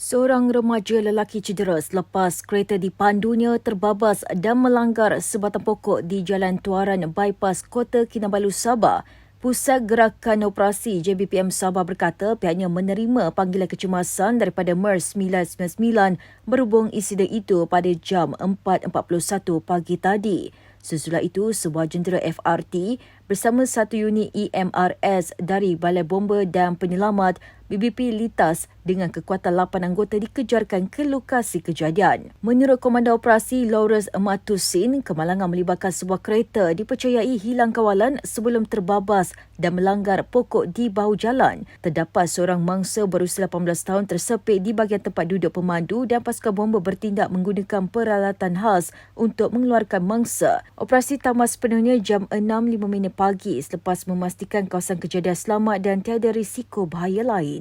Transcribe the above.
Seorang remaja lelaki cedera selepas kereta dipandunya terbabas dan melanggar sebatang pokok di Jalan Tuaran Bypass Kota Kinabalu, Sabah. Pusat Gerakan Operasi JBPM Sabah berkata pihaknya menerima panggilan kecemasan daripada MERS 999 berhubung insiden itu pada jam 4.41 pagi tadi. Sesudah itu, sebuah jentera FRT bersama satu unit EMRS dari Balai Bomba dan Penyelamat BBP Litas dengan kekuatan 8 anggota dikejarkan ke lokasi kejadian. Menurut Komandan Operasi Lawrence Matusin, kemalangan melibatkan sebuah kereta dipercayai hilang kawalan sebelum terbabas dan melanggar pokok di bahu jalan. Terdapat seorang mangsa berusia 18 tahun tersepit di bahagian tempat duduk pemandu dan pasukan bomba bertindak menggunakan peralatan khas untuk mengeluarkan mangsa. Operasi tamat sepenuhnya jam 6.05 pagi selepas memastikan kawasan kejadian selamat dan tiada risiko bahaya lain.